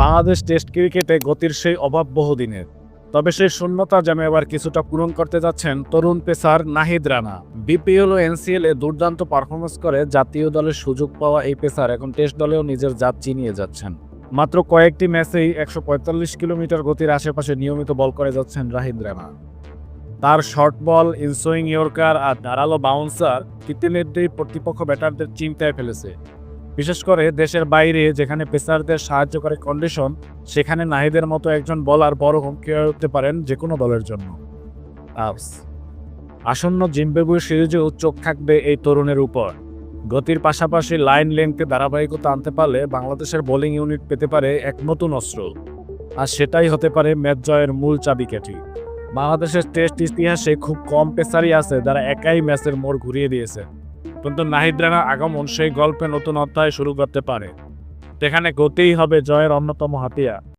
Bangladesh test ক্রিকেটে গতির সেই অভাব বহুদিনের। তবে সেই শূন্যতা যেন এবার কিছুটা পূরণ করতে যাচ্ছেন তরুণ পেসার নাহিদ রানা। বিপিএল ও এনসিএল এ দুর্দান্ত পারফরমেন্স করে জাতীয় দলের সুযোগ পাওয়া এই পেসার এখন টেস্ট দলেও নিজের জাত চিনিয়ে যাচ্ছেন। মাত্র কয়েকটি ম্যাচেই একশো পঁয়তাল্লিশ কিলোমিটার গতির আশেপাশে নিয়মিত বল করে যাচ্ছেন রাহিদ রানা। তার শর্ট বল, ইনসুইং ইয়র্কার আর ধারালো বাউন্সার ইতিমধ্যেই প্রতিপক্ষ ব্যাটারদের চিন্তায় ফেলেছে। বিশেষ করে দেশের বাইরে যেখানে পেসারদের সাহায্য করে কন্ডিশন সেখানে নাহিদের মতো একজন বলার বড় হুমকি হয়ে উঠতে পারেন যে কোনো দলের জন্য। আসন্ন জিম্বাবুয়ে সিরিজেও চোখ থাকবে এই তরুণের উপর। গতির পাশাপাশি লাইন লেংথে ধারাবাহিকতা আনতে পারলে বাংলাদেশের বোলিং ইউনিট পেতে পারে এক নতুন অস্ত্র। আর সেটাই হতে পারে ম্যাচ জয়ের মূল চাবিকাঠি। বাংলাদেশের টেস্ট ইতিহাসে খুব কম পেসারই আছে যারা একাই ম্যাচের মোড় ঘুরিয়ে দিয়েছে। কিন্তু নাহিদ রানা আগমন সেই গল্পে নতুন অধ্যায় শুরু করতে পারে। যেখানে গতিই হবে জয়ের অন্যতম হাতিয়ার।